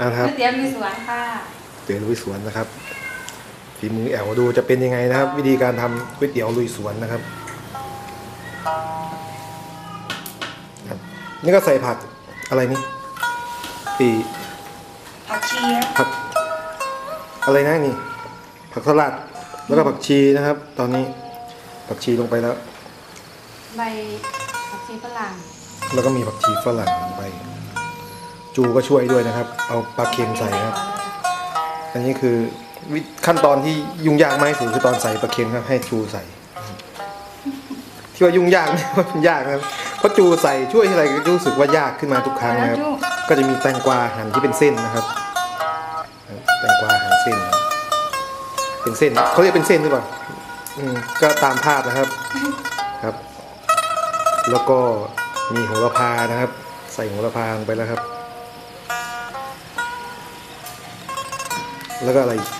อ่าครับก๋วยเตี๋ยวมีสวนค่ะเตี๋ยวลุยสวนนะครับฝีมือแอลดูจะเป็นยังไงนะครับ วิธีการทำก๋วยเตี๋ยวลุยสวนนะครับครับ นี่ก็ใส่ผักอะไรนี่ปีผักชีครับผักอะไรนะนี่ ผักสลัดแล้วก็ผักชีนะครับ ตอนนี้ผักชีลงไปแล้ว ใบผักชีฝรั่งแล้วก็มีผักชีฝรั่งลงไป จูก็ช่วยด้วยนะครับ เอาปลาเค็มใส่ครับ อันนี้คือวิขั้นตอนที่ยุ่งยากมากที่สุดคือตอนใส่ปลาเค็มครับให้จูใส่ ที่ว่ายุ่งยากไม่ว่ามันยากนะครับเพราะจูใส่ช่วยอะไรก็รู้สึกว่ายากขึ้นมาทุกครั้งนะครับแล้วจูก็จะมีแตงกวาหั่นที่เป็นเส้นนะครับ แตงกวาหั่นเส้น เป็นเส้นเขาเรียกเป็นเส้นหรือเปล่าอืมก็ตามภาพนะครับครับ แล้วก็มีโหระพานะครับ ใส่โหระพาลงไปแล้วครับ แล้วก็อะไรอีก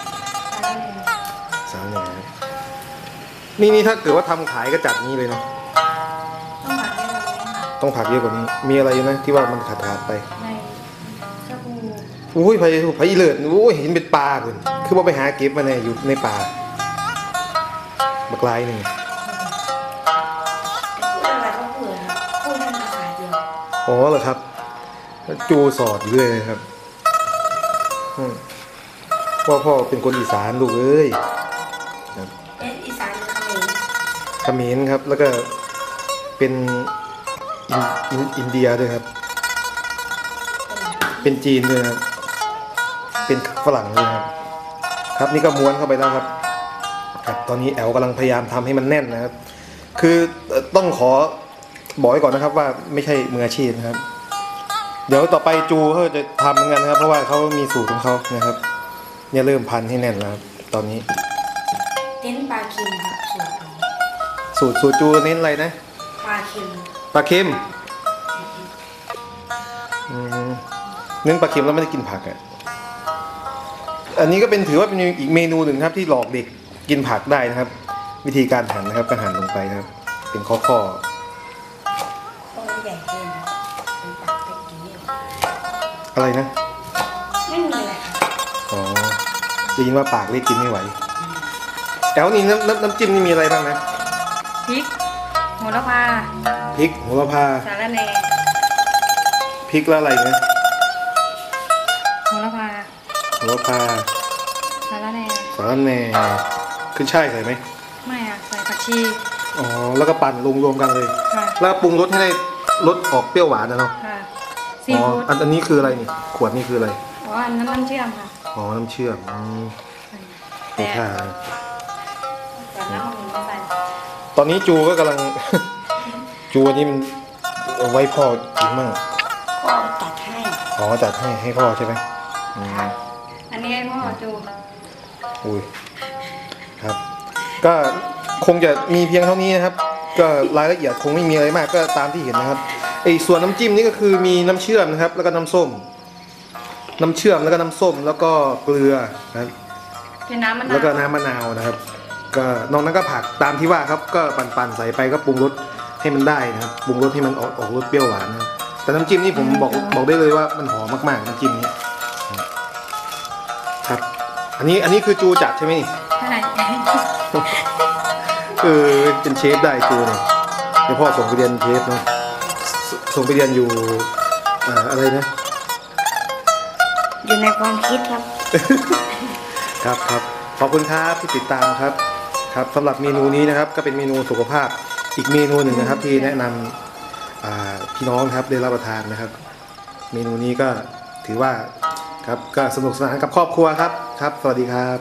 สาวเหนือนี่นี่ถ้าเกิดว่าทำขายก็จัดนี้เลยเนาะต้องผักเยอะกว่านี้ค่ะต้องผักเยอะกว่านี้ มีอะไรอยู่นะที่ว่ามันขาดขาดๆไปในกระปูอุ้ยไผ่ไผ่อีเลิศอุ้ยเห็นเป็นปลาคุณคือว่าไปหาเก็บมาเนี่ยอยู่ในป่าบักลายหนึ่งพูดอะไรก็พูดครับพูดเป็นภาษาเดียวอ๋อเหรอครับ จูสอดอยู่เรื่อยเลยครับอืม ว่าพ่อเป็นคนอีสานลูกเอ้ยเป็นอีสานหรือเขมรเขมรครับ แล้วก็เป็นอินอินอินเดียด้วยครับ เป็นจีนด้วยครับ เป็นฝรั่งด้วยครับ ครับนี่ก็ม้วนเข้าไปแล้วครับ ครับ ตอนนี้แอลกำลังพยายามทำให้มันแน่นนะครับ คือเอ่อต้องขอบอกไว้ก่อนนะครับว่าไม่ใช่มืออาชีพนะครับ เดี๋ยวต่อไปจูเขาจะทำเหมือนกันนะครับ เพราะว่าเขามีสูตรของเขานะครับ เนี่ยเริ่มพันให้แน่นแล้วครับตอนนี้ เน้นปลาเค็มครับส่วนนี้สูตรสูตรจูเน้นอะไรนะปลาเค็มปลาเค็มอืมเน้นปลาเค็มแล้วไม่ได้กินผักอะอันนี้ก็เป็นถือว่าเป็นอีกเมนูหนึ่งครับที่หลอกเด็กกินผักได้นะครับ วิธีการหั่นนะครับก็หั่นลงไปนะครับ เป็นข้อข้อโอ้ยใหญ่เกินครับเป็นปากเป็ดกินไม่หมดๆอะไรนะ ได้ยินว่าปากเล็กกินไม่ไหวแอลนี่น้ำน้ำน้ำจิ้มนี่มีอะไรบ้างนะพริกโหระพาพริกโหระพาสาระแหน่พริกแล้วอะไรนะโหระพาโหระพาสาระแหน่สาระแหน่ขึ้นช่ายใส่ไหมไม่อะใส่ผักชีอ๋อแล้วก็ปั่นรวมๆกันเลย ค่ะแล้วปรุงรสให้ได้รสออกเปรี้ยวหวานนะเนาะค่ะซีอ๋อฟู้ดอันอันนี้คืออะไรนี่ขวดนี่คืออะไร อ๋ออันนั้นน้ำเชื่อมค่ะ อ๋อน้ำเชื่อมอืมแต่ค่ะแต่น้ำมันไม่ใส่ตอนนี้จูก็กำลัง จูอันนี้มันเอาไว้พ่อกินมั่งก็ตัดให้อ๋อจัดให้ให้พ่อใช่ไหมอืมอันนี้ให้พ่อจูอุ้ยครับ ก็คงจะมีเพียงเท่านี้นะครับ ก็รายละเอียดคงไม่มีอะไรมากก็ตามที่เห็นนะครับไอ้ส่วนน้ำจิ้มนี่ก็คือมีน้ำเชื่อมนะครับ แล้วก็น้ำส้ม น้ำเชื่อมแล้วก็น้ำส้มแล้วก็เกลือนะครับเป็นน้ำมะนาวแล้วก็น้ำมะนาวนะครับ ก็นอกนั้นก็ผักตามที่ว่าครับก็ปั่นๆใส่ไปก็ปรุงรสให้มันได้นะครับปรุงรสให้มันออกออกรสเปรี้ยวหวานนะครับแต่น้ำจิ้มนี่ผมบอกบอกได้เลยว่ามันหอมมากๆน้ำจิ้มนี้ครับ อันนี้อันนี้คือจูจัดใช่ไหมนี่ใช่เออเป็นเชฟได้จูเนี่ยเดี๋ยวพ่อส่งไปเรียนเชฟเนาะสส่งไปเรียนอยู่อ่าอะไรนะ อยู่ในความคิดครับ ครับครับขอบคุณครับที่ติดตามครับ ครับสำหรับเมนูนี้นะครับ ก็เป็นเมนูสุขภาพอีกเมนูหนึ่งนะครับ ที่แนะนำพี่น้องครับได้รับประทานนะครับ เมนูนี้ก็ถือว่าครับก็สนุกสนานกับครอบครัวครับครับ สวัสดีครับ